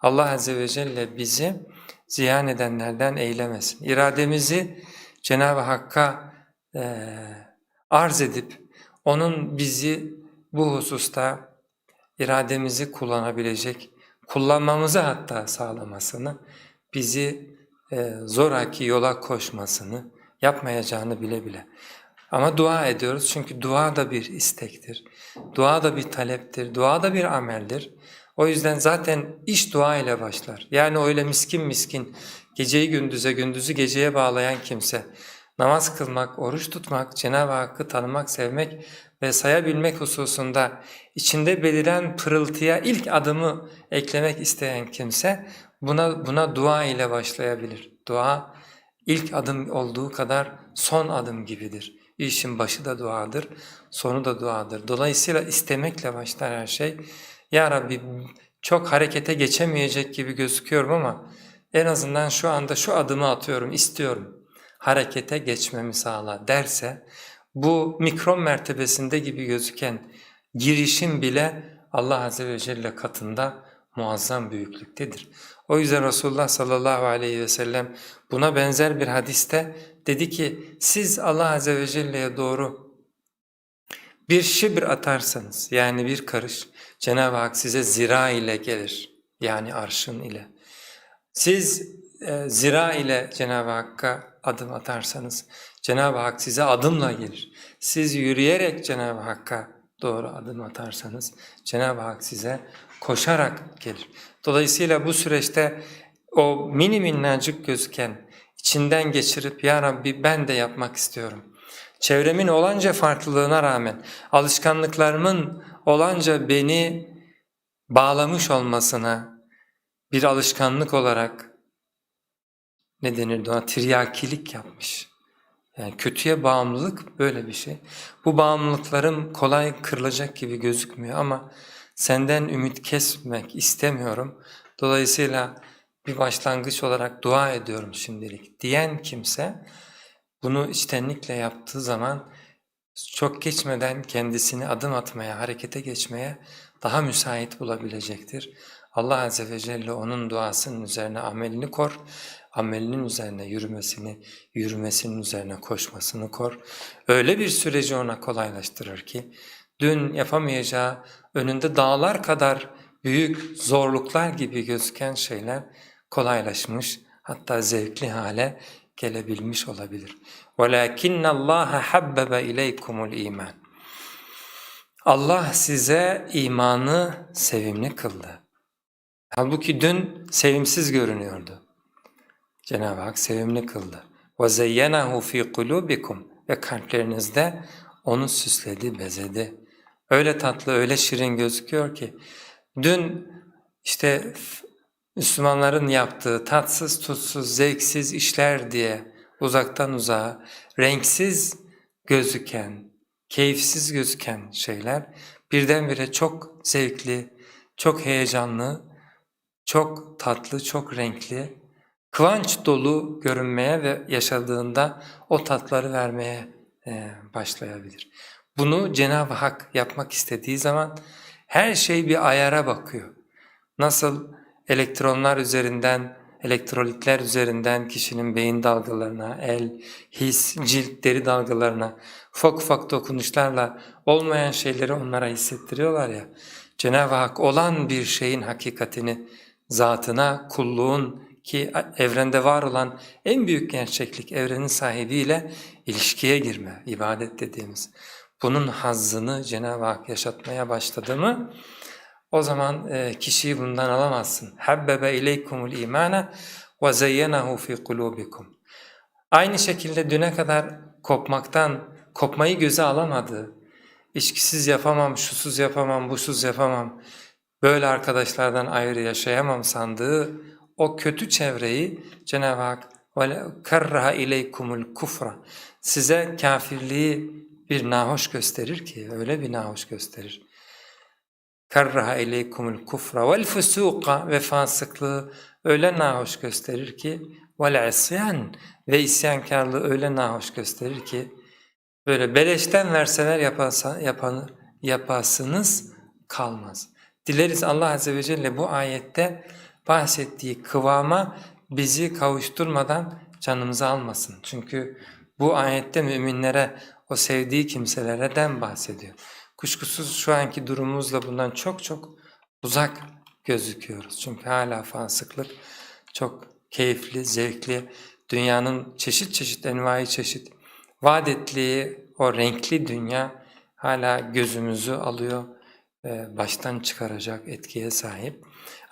Allah Azze ve Celle bizi ziyan edenlerden eylemesin. İrademizi Cenab-ı Hakk'a eee, arz edip O'nun bizi bu hususta irademizi kullanabilecek, kullanmamızı hatta sağlamasını, bizi e, zoraki yola koşmasını yapmayacağını bile bile. Ama dua ediyoruz çünkü dua da bir istektir, dua da bir taleptir, dua da bir ameldir. O yüzden zaten iş dua ile başlar. Yani öyle miskin miskin geceyi gündüze, gündüzü geceye bağlayan kimse, namaz kılmak, oruç tutmak, Cenab-ı Hakk'ı tanımak, sevmek ve sayabilmek hususunda içinde beliren pırıltıya ilk adımı eklemek isteyen kimse buna, buna dua ile başlayabilir. Dua ilk adım olduğu kadar son adım gibidir. İşin başı da duadır, sonu da duadır. Dolayısıyla istemekle başlar her şey. Ya Rabbi çok harekete geçemeyecek gibi gözüküyorum ama en azından şu anda şu adımı atıyorum, istiyorum. Harekete geçmemi sağla derse bu mikron mertebesinde gibi gözüken girişim bile Allah Azze ve Celle katında muazzam büyüklüktedir. O yüzden Resulullah sallallahu aleyhi ve sellem buna benzer bir hadiste dedi ki siz Allah Azze ve Celle'ye doğru bir şibr atarsanız yani bir karış Cenab-ı Hak size zira ile gelir yani arşın ile. Siz e, zira ile Cenab-ı Hakk'a adım atarsanız Cenab-ı Hak size adımla gelir. Siz yürüyerek Cenab-ı Hakk'a doğru adım atarsanız Cenab-ı Hak size koşarak gelir. Dolayısıyla bu süreçte o mini minnacık gözüken içinden geçirip ya Rabbi ben de yapmak istiyorum. Çevremin olanca farklılığına rağmen alışkanlıklarımın olanca beni bağlamış olmasına bir alışkanlık olarak ne denirdi ona tiryakilik yapmış. Yani kötüye bağımlılık böyle bir şey. Bu bağımlılıklarım kolay kırılacak gibi gözükmüyor ama senden ümit kesmek istemiyorum. Dolayısıyla bir başlangıç olarak dua ediyorum şimdilik diyen kimse bunu içtenlikle yaptığı zaman çok geçmeden kendisini adım atmaya, harekete geçmeye daha müsait bulabilecektir. Allah Azze ve Celle onun duasının üzerine amelini kor, amelinin üzerine yürümesini, yürümesinin üzerine koşmasını kor. Öyle bir süreci ona kolaylaştırır ki, dün yapamayacağı önünde dağlar kadar büyük zorluklar gibi gözüken şeyler kolaylaşmış, hatta zevkli hale gelebilmiş olabilir. وَلَاكِنَّ اللّٰهَ حَبَّبَ اِلَيْكُمُ الْا۪يمَانِ Allah size imanı sevimli kıldı. Halbuki dün sevimsiz görünüyordu. Cenab-ı Hak sevimli kıldı. وَزَيَّنَهُ ف۪ي قُلُوبِكُمْ Ve kalplerinizde onu süsledi, bezedi. Öyle tatlı, öyle şirin gözüküyor ki dün işte Müslümanların yaptığı tatsız, tutsuz, zevksiz işler diye uzaktan uzağa, renksiz gözüken, keyifsiz gözüken şeyler birdenbire çok zevkli, çok heyecanlı, çok tatlı, çok renkli, kıvanç dolu görünmeye ve yaşadığında o tatları vermeye e, başlayabilir. Bunu Cenab-ı Hak yapmak istediği zaman her şey bir ayara bakıyor. Nasıl elektronlar üzerinden, elektrolitler üzerinden kişinin beyin dalgalarına, el, his, cilt, deri dalgalarına ufak ufak dokunuşlarla olmayan şeyleri onlara hissettiriyorlar ya. Cenab-ı Hak olan bir şeyin hakikatini zatına, kulluğun ki evrende var olan en büyük gerçeklik evrenin sahibiyle ilişkiye girme, ibadet dediğimiz. Bunun hazzını Cenab-ı Hak yaşatmaya başladı mı o zaman e, kişiyi bundan alamazsın. Habbebe ileykumul imana ve zeyyenahu fi kulubikum. Aynı şekilde düne kadar kopmaktan, kopmayı göze alamadığı, içkisiz yapamam, şusuz yapamam, busuz yapamam, böyle arkadaşlardan ayrı yaşayamam sandığı o kötü çevreyi Cenab-ı Hak karraha ileykumul kufra size kafirliği bir nahoş gösterir ki öyle bir nahoş gösterir karraha ileykumul kufra vel fusuqa ve fasıklığı öyle nahoş gösterir ki vel isyan ve isyankarlığı öyle nahoş gösterir ki böyle beleşten verseler yapasa, yapanı, yapasınız kalmaz. Dileriz Allah Azze ve Celle bu ayette bahsettiği kıvama bizi kavuşturmadan canımızı almasın. Çünkü bu ayette müminlere, o sevdiği kimselerden bahsediyor. Kuşkusuz şu anki durumumuzla bundan çok çok uzak gözüküyoruz. Çünkü hala fasıklık çok keyifli, zevkli, dünyanın çeşit çeşit envai çeşit vaat o renkli dünya hala gözümüzü alıyor, baştan çıkaracak etkiye sahip.